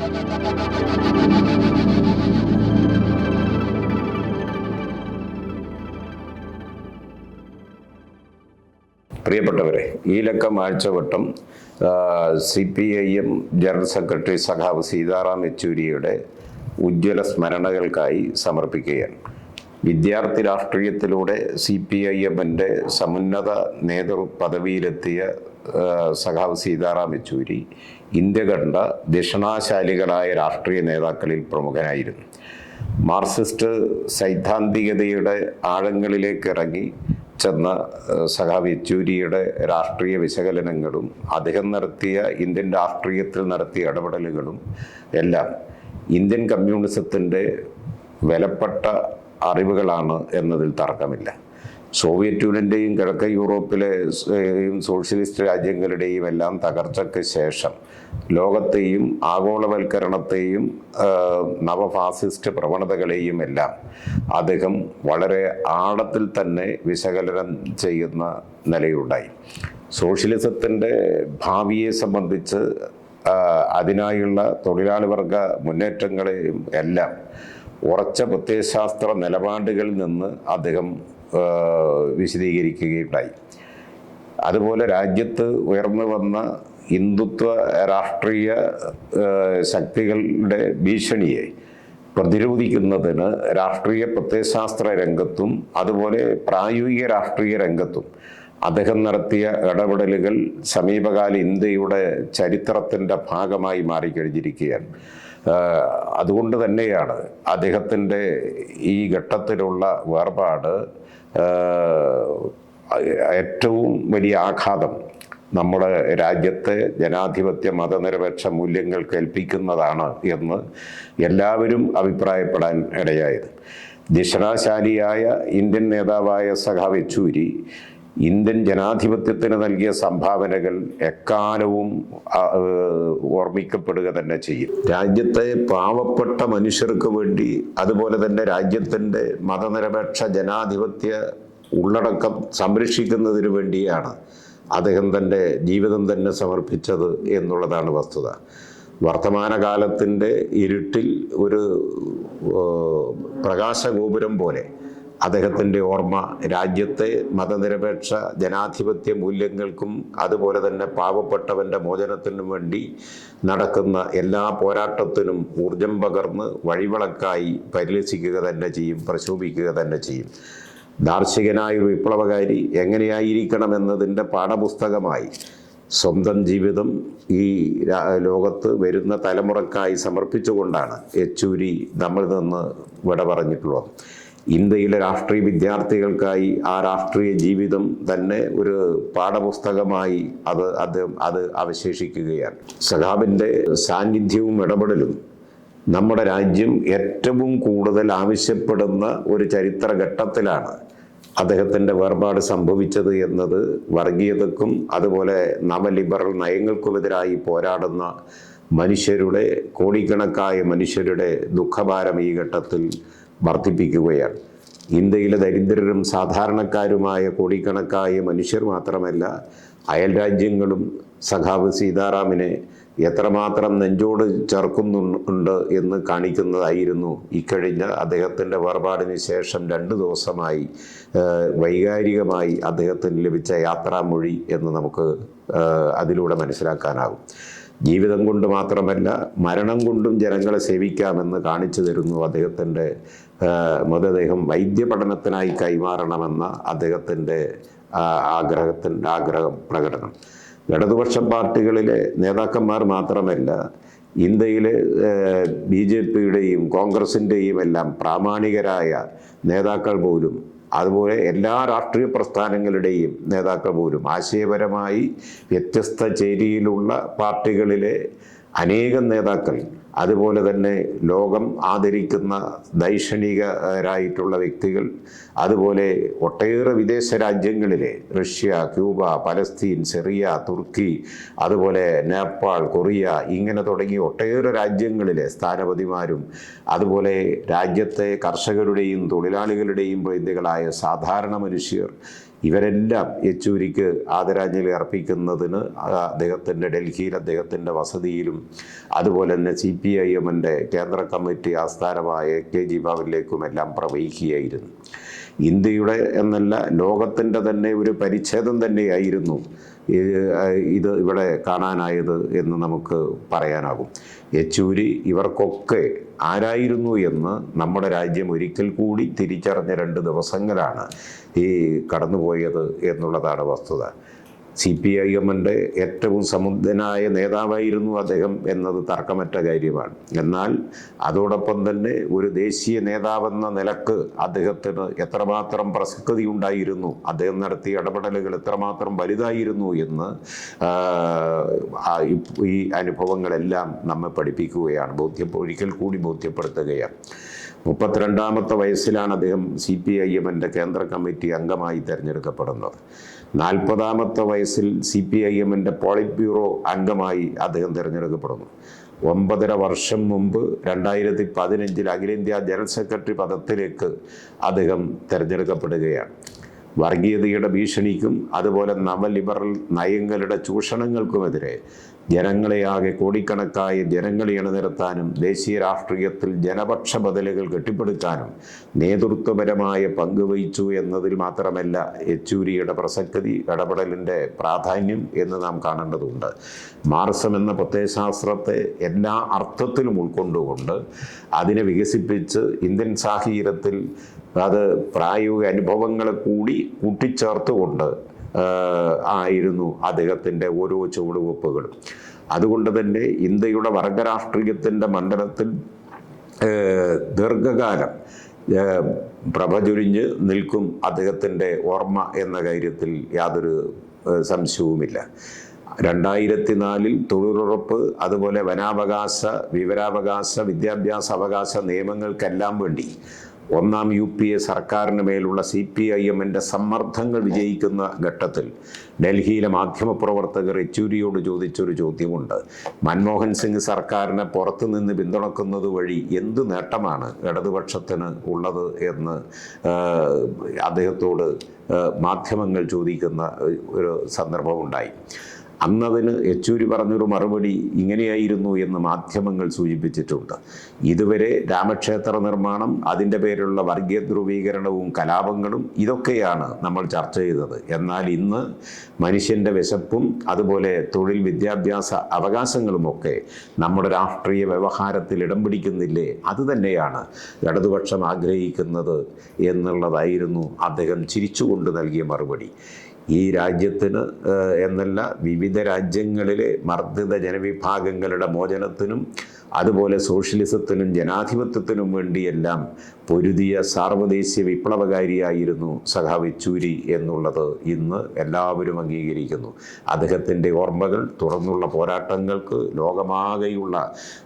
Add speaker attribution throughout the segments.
Speaker 1: പ്രിയപ്പെട്ടവരെ ഈ ലക്കം ആഴ്ചവട്ടം C P I M general secretary സഖാവ് സീതാറാം യെച്ചൂരിയുടെ ഉജ്ജ്വല സ്മരണകൾക്കായി സമർപ്പിക്കുകയാണ്. വിദ്യാർത്ഥി രാഷ്ട്രീയത്തിലൂടെ സി പി ഐ എമ്മിന്റെ സമുന്നത നേതൃ പദവിയിലെത്തിയ സഖാവ് സീതാറാം യെച്ചൂരി ഇന്ത്യ കണ്ട ദക്ഷിണാശാലികളായ രാഷ്ട്രീയ നേതാക്കളിൽ പ്രമുഖനായിരുന്നു. മാർക്സിസ്റ്റ് സൈദ്ധാന്തികതയുടെ ആഴങ്ങളിലേക്ക് ഇറങ്ങി ചെന്ന സഖാവ് യെച്ചൂരിയുടെ രാഷ്ട്രീയ വിശകലനങ്ങളും അദ്ദേഹം നടത്തിയ ഇന്ത്യൻ രാഷ്ട്രീയത്തിൽ നടത്തിയ ഇടപെടലുകളും എല്ലാം ഇന്ത്യൻ കമ്മ്യൂണിസത്തിന്റെ വിലപ്പെട്ട അറിവുകളാണ് എന്നതിൽ തർക്കമില്ല. സോവിയറ്റ് യൂണിയന്റെയും കിഴക്കൻ യൂറോപ്പിലെ സോഷ്യലിസ്റ്റ് രാജ്യങ്ങളുടെയും എല്ലാം തകർച്ചയ്ക്ക് ശേഷം ലോകത്തെയും ആഗോളവൽക്കരണത്തെയും നവഫാസിസ്റ്റ് പ്രവണതകളെയും എല്ലാം അദ്ദേഹം വളരെ ആഴത്തിൽ തന്നെ വിശകലനം ചെയ്യുന്ന നിലയുണ്ടായി സോഷ്യലിസത്തിന്റെ ഭാവിയെ സംബന്ധിച്ച് അതിനായുള്ള തൊഴിലാളി വർഗ മുന്നേറ്റങ്ങളെയും എല്ലാം ഉറച്ച പ്രത്യയശാസ്ത്ര നിലപാടുകളിൽ നിന്ന് അദ്ദേഹം വിശദീകരിക്കുകയുണ്ടായി. അതുപോലെ രാജ്യത്ത് ഉയർന്നു വന്ന ഹിന്ദുത്വ രാഷ്ട്രീയ ശക്തികളുടെ ഭീഷണിയെ പ്രതിരോധിക്കുന്നതിന് രാഷ്ട്രീയ പ്രത്യയശാസ്ത്ര രംഗത്തും അതുപോലെ പ്രായോഗിക രാഷ്ട്രീയ രംഗത്തും അദ്ദേഹം നടത്തിയ ഇടപെടലുകൾ സമീപകാല ഇന്ത്യയുടെ ചരിത്രത്തിന്റെ ഭാഗമായി മാറിക്കഴിഞ്ഞിരിക്കുകയാണ്. അതുകൊണ്ട് തന്നെയാണ് അദ്ദേഹത്തിന്റെ ഈ ഘട്ടത്തിലുള്ള വേർപാട് ഏറ്റവും വലിയ ആഘാതം നമ്മുടെ രാജ്യത്തെ ജനാധിപത്യ മതനിരപേക്ഷ മൂല്യങ്ങൾ കേൾപ്പിക്കുന്നതാണ് എന്ന് എല്ലാവരും അഭിപ്രായപ്പെടാൻ ഇടയായത്. ദിഷണാശാലിയായ ഇന്ത്യൻ നേതാവായ സഖാവ് യെച്ചൂരി ഇന്ത്യൻ ജനാധിപത്യത്തിന് നൽകിയ സംഭാവനകൾ എക്കാലവും ഓർമ്മിക്കപ്പെടുക തന്നെ ചെയ്യും. രാജ്യത്തെ പാവപ്പെട്ട മനുഷ്യർക്ക് വേണ്ടി അതുപോലെ തന്നെ രാജ്യത്തിന്റെ മതനിരപേക്ഷ ജനാധിപത്യ ഉള്ളടക്കം സംരക്ഷിക്കുന്നതിന് വേണ്ടിയാണ് അദ്ദേഹം തന്റെ ജീവിതം തന്നെ സമർപ്പിച്ചത് എന്നുള്ളതാണ് വസ്തുത. വർത്തമാനകാലത്തിന്റെ ഇരുട്ടിൽ ഒരു പ്രകാശഗോപുരം പോലെ അദ്ദേഹത്തിന്റെ ഓർമ്മ രാജ്യത്തെ മതനിരപേക്ഷ ജനാധിപത്യ മൂല്യങ്ങൾക്കും അതുപോലെ തന്നെ പാവപ്പെട്ടവന്റെ മോചനത്തിനും വേണ്ടി നടക്കുന്ന എല്ലാ പോരാട്ടത്തിനും ഊർജം പകർന്ന് വഴിവിളക്കായി പരിലസിക്കുക തന്നെ ചെയ്യും പ്രശോഭിക്കുക തന്നെ ചെയ്യും. ദാർശികനായ ഒരു വിപ്ലവകാരി എങ്ങനെയായിരിക്കണമെന്നതിന്റെ പാഠപുസ്തകമായി സ്വന്തം ജീവിതം ഈ ലോകത്ത് വരുന്ന തലമുറക്കായി സമർപ്പിച്ചുകൊണ്ടാണ് യെച്ചൂരി നമ്മളിൽ നിന്ന് വിട പറഞ്ഞിട്ടുള്ളത്. ഇന്ത്യയിലെ രാഷ്ട്രീയ വിദ്യാർത്ഥികൾക്കായി ആ രാഷ്ട്രീയ ജീവിതം തന്നെ ഒരു പാഠപുസ്തകമായി അത് അദ്ദേഹം അത് അവശേഷിക്കുകയാണ്. സഖാബിന്റെ സാന്നിധ്യവും ഇടപെടലും നമ്മുടെ രാജ്യം ഏറ്റവും കൂടുതൽ ആവശ്യപ്പെടുന്ന ഒരു ചരിത്ര ഘട്ടത്തിലാണ് അദ്ദേഹത്തിന്റെ വേർപാട് സംഭവിച്ചത് എന്നത് വർഗീയതക്കും അതുപോലെ നവലിബറൽ നയങ്ങൾക്കുമെതിരായി പോരാടുന്ന മനുഷ്യരുടെ കോടിക്കണക്കായ മനുഷ്യരുടെ ദുഃഖഭാരം ഈ ഘട്ടത്തിൽ വർദ്ധിപ്പിക്കുകയാണ്. ഇന്ത്യയിലെ ദരിദ്രരും സാധാരണക്കാരുമായ കോടിക്കണക്കായ മനുഷ്യർ മാത്രമല്ല അയൽ രാജ്യങ്ങളും സഖാവ് സീതാറാമിനെ എത്രമാത്രം നെഞ്ചോട് ചേർക്കുന്നുണ്ട് എന്ന് കാണിക്കുന്നതായിരുന്നു ഇക്കഴിഞ്ഞ അദ്ദേഹത്തിന്റെ വേർപാടിന് ശേഷം രണ്ട് ദിവസമായി വൈകാരികമായി അദ്ദേഹത്തിന് ലഭിച്ച യാത്രാമൊഴി എന്ന് നമുക്ക് അതിലൂടെ മനസ്സിലാക്കാനാകും. ജീവിതം കൊണ്ട് മാത്രമല്ല മരണം കൊണ്ടും ജനങ്ങളെ സേവിക്കാമെന്ന് കാണിച്ചു തരുന്നു അദ്ദേഹത്തിന്റെ മൃതദേഹം വൈദ്യപഠനത്തിനായി കൈമാറണമെന്ന അദ്ദേഹത്തിന്റെ ആഗ്രഹത്തിന്റെ ആഗ്രഹ പ്രകടനം. ഇടതുപക്ഷ പാർട്ടികളിലെ നേതാക്കന്മാർ മാത്രമല്ല ഇന്ത്യയിലെ ബി ജെ പിയുടെയും കോൺഗ്രസിന്റെയും എല്ലാം പ്രാമാണികരായ നേതാക്കൾ പോലും അതുപോലെ എല്ലാ രാഷ്ട്രീയ പ്രസ്ഥാനങ്ങളുടെയും നേതാക്കൾ പോലും ആശയപരമായി വ്യത്യസ്ത ചേരിയിലുള്ള പാർട്ടികളിലെ അനേകം നേതാക്കൾ അതുപോലെ തന്നെ ലോകം ആദരിക്കുന്ന ദൈക്ഷണികരായിട്ടുള്ള വ്യക്തികൾ അതുപോലെ ഒട്ടേറെ വിദേശ രാജ്യങ്ങളിലെ റഷ്യ ക്യൂബ പലസ്തീൻ സിറിയ തുർക്കി അതുപോലെ നേപ്പാൾ കൊറിയ ഇങ്ങനെ തുടങ്ങി ഒട്ടേറെ രാജ്യങ്ങളിലെ സ്ഥാനപതിമാരും അതുപോലെ രാജ്യത്തെ കർഷകരുടെയും തൊഴിലാളികളുടെയും പ്രതിനിധികളായ സാധാരണ മനുഷ്യർ ഇവരെല്ലാം യെച്ചൂരിക്ക് ആദരാഞ്ജലി അർപ്പിക്കുന്നതിന് അദ്ദേഹത്തിന്റെ ഡൽഹിയിൽ അദ്ദേഹത്തിന്റെ വസതിയിലും അതുപോലെ തന്നെ സി പി ഐ എമ്മിന്റെ കേന്ദ്ര കമ്മിറ്റി ആസ്ഥാനമായ കെ ജി ഭവനിലേക്കുമെല്ലാം പ്രവഹിക്കുകയായിരുന്നു. ഇന്ത്യയുടെ എന്നല്ല ലോകത്തിന്റെ തന്നെ ഒരു പരിച്ഛേദം തന്നെയായിരുന്നു ഇത് ഇവിടെ കാണാനായത് എന്ന് നമുക്ക് പറയാനാകും. യെച്ചൂരി ഇവർക്കൊക്കെ ആരായിരുന്നു എന്ന് നമ്മുടെ രാജ്യം ഒരിക്കൽ കൂടി തിരിച്ചറിഞ്ഞ രണ്ട് ദിവസങ്ങളാണ് ഈ കടന്നുപോയത് എന്നുള്ളതാണ് വസ്തുത. സി പി ഐ എമ്മിന്റെ ഏറ്റവും സമുദ്ധനായ നേതാവായിരുന്നു അദ്ദേഹം എന്നത് തർക്കമറ്റ കാര്യമാണ്. എന്നാൽ അതോടൊപ്പം തന്നെ ഒരു ദേശീയ നേതാവെന്ന നിലയ്ക്ക് അദ്ദേഹത്തിന് എത്രമാത്രം പ്രസക്തി ഉണ്ടായിരുന്നു അദ്ദേഹം നടത്തിയ ഇടപെടലുകൾ എത്രമാത്രം വലുതായിരുന്നു എന്ന് ഈ അനുഭവങ്ങളെല്ലാം നമ്മെ പഠിപ്പിക്കുകയാണ്. ബോധ്യ ഒരിക്കൽ കൂടി ബോധ്യപ്പെടുത്തുകയാണ്. മുപ്പത്തിരണ്ടാമത്തെ വയസ്സിലാണ് അദ്ദേഹം സി പി ഐ എമ്മിന്റെ കേന്ദ്ര കമ്മിറ്റി അംഗമായി തിരഞ്ഞെടുക്കപ്പെടുന്നത്. നാൽപ്പതാമത്തെ വയസ്സിൽ സി പി ഐ എമ്മിന്റെ പോളിറ്റ് ബ്യൂറോ അംഗമായി അദ്ദേഹം തിരഞ്ഞെടുക്കപ്പെടുന്നു. ഒമ്പതര വർഷം മുമ്പ് രണ്ടായിരത്തി പതിനഞ്ചിൽ അഖിലേന്ത്യാ ജനറൽ സെക്രട്ടറി പദത്തിലേക്ക് അദ്ദേഹം തിരഞ്ഞെടുക്കപ്പെടുകയാണ്. വർഗീയതയുടെ ഭീഷണിക്കും അതുപോലെ നവലിബറൽ നയങ്ങളുടെ ചൂഷണങ്ങൾക്കുമെതിരെ ജനങ്ങളെയാകെ കോടിക്കണക്കായ ജനങ്ങളെ അണിനിരത്താനും ദേശീയ രാഷ്ട്രീയത്തിൽ ജനപക്ഷ ബദലുകൾ കെട്ടിപ്പടുക്കാനും നേതൃത്വപരമായ പങ്കുവഹിച്ചു എന്നതിൽ മാത്രമല്ല യെച്ചൂരിയുടെ പ്രസക്തി ഇടപെടലിന്റെ പ്രാധാന്യം എന്ന് നാം കാണേണ്ടതുണ്ട്. മാർസം എന്ന പ്രത്യയശാസ്ത്രത്തെ എല്ലാ അർത്ഥത്തിലും ഉൾക്കൊണ്ടുകൊണ്ട് അതിനെ വികസിപ്പിച്ച് ഇന്ത്യൻ സാഹചര്യത്തിൽ അത് പ്രായോഗിക അനുഭവങ്ങളെ കൂടി കൂട്ടിച്ചേർത്തുകൊണ്ട് ആയിരുന്നു അദ്ദേഹത്തിന്റെ ഓരോ ചുവടുവെപ്പുകളും. അതുകൊണ്ട് തന്നെ ഇന്ത്യയുടെ വർഗരാഷ്ട്രീയത്തിന്റെ മണ്ഡലത്തിൽ ദീർഘകാലം പ്രഭചുരിഞ്ഞ് നിൽക്കും അദ്ദേഹത്തിന്റെ ഓർമ്മ എന്ന കാര്യത്തിൽ യാതൊരു സംശയവുമില്ല. രണ്ടായിരത്തി നാലിൽ തൊഴിലുറപ്പ് അതുപോലെ വനാവകാശ വിവരാവകാശ വിദ്യാഭ്യാസ അവകാശ നിയമങ്ങൾക്കെല്ലാം വേണ്ടി ഒന്നാം യു പി എ സർക്കാരിന് മേലുള്ള സി പി ഐ എമ്മിന്റെ സമ്മർദ്ദങ്ങൾ വിജയിക്കുന്ന ഘട്ടത്തിൽ ഡൽഹിയിലെ മാധ്യമപ്രവർത്തകർ യെച്ചൂരിയോട് ചോദിച്ചൊരു ചോദ്യമുണ്ട്. മൻമോഹൻ സിംഗ് സർക്കാരിനെ പുറത്തു നിന്ന് പിന്തുണക്കുന്നത് വഴി എന്ത് നേട്ടമാണ് ഇടതുപക്ഷത്തിന് ഉള്ളത് എന്ന് അദ്ദേഹത്തോട് മാധ്യമങ്ങൾ ചോദിക്കുന്ന ഒരു സന്ദർഭമുണ്ടായി. അന്നതിന് യെച്ചൂരി പറഞ്ഞൊരു മറുപടി ഇങ്ങനെയായിരുന്നു എന്ന് മാധ്യമങ്ങൾ സൂചിപ്പിച്ചിട്ടുണ്ട്. ഇതുവരെ രാമക്ഷേത്ര നിർമ്മാണം അതിന്റെ പേരിലുള്ള വർഗീയ ധ്രുവീകരണവും കലാപങ്ങളും ഇതൊക്കെയാണ് നമ്മൾ ചർച്ച ചെയ്തത്. എന്നാൽ ഇന്ന് മനുഷ്യന്റെ വിശപ്പും അതുപോലെ തൊഴിൽ വിദ്യാഭ്യാസ അവകാശങ്ങളുമൊക്കെ നമ്മുടെ രാഷ്ട്രീയ വ്യവഹാരത്തിൽ ഇടം പിടിക്കുന്നില്ലേ? അത് തന്നെയാണ് ഇടതുപക്ഷം ആഗ്രഹിക്കുന്നത് എന്നുള്ളതായിരുന്നു അദ്ദേഹം ചിരിച്ചുകൊണ്ട് നൽകിയ മറുപടി. ഈ രാജ്യത്തിന് എന്നല്ല വിവിധ രാജ്യങ്ങളിലെ മർദ്ദിത ജനവിഭാഗങ്ങളുടെ മോചനത്തിനും അതുപോലെ സോഷ്യലിസത്തിനും ജനാധിപത്യത്തിനും വേണ്ടിയെല്ലാം പൊരുതിയ സാർവദേശീയ വിപ്ലവകാരിയായിരുന്നു സഖാവ് യെച്ചൂരി എന്നുള്ളത് ഇന്ന് എല്ലാവരും അംഗീകരിക്കുന്നു. അദ്ദേഹത്തിന്റെ ഓർമ്മകൾ തുറന്നുള്ള പോരാട്ടങ്ങൾക്ക് ലോകമാകെയുള്ള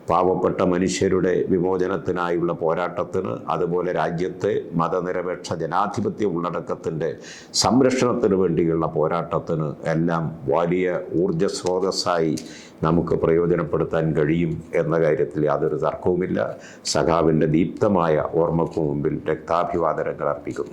Speaker 1: പാവപ്പെട്ട മനുഷ്യരുടെ വിമോചനത്തിനായുള്ള പോരാട്ടത്തിന് അതുപോലെ രാജ്യത്തെ മതനിരപേക്ഷ ജനാധിപത്യ ഉള്ളടക്കത്തിന്റെ സംരക്ഷണത്തിന് വേണ്ടിയുള്ള പോരാട്ടത്തിന് എല്ലാം വലിയ ഊർജസ്രോതസ്സായി നമുക്ക് പ്രയോജനപ്പെടുത്താൻ കഴിയും എന്ന കാര്യത്തിൽ യാതൊരു തർക്കവുമില്ല. സഖാവിന്റെ ദീപ്തമായ ഓർമ്മയ്ക്ക് മുമ്പിൽ രക്താഭിവാദനങ്ങൾ അർപ്പിക്കുന്നു.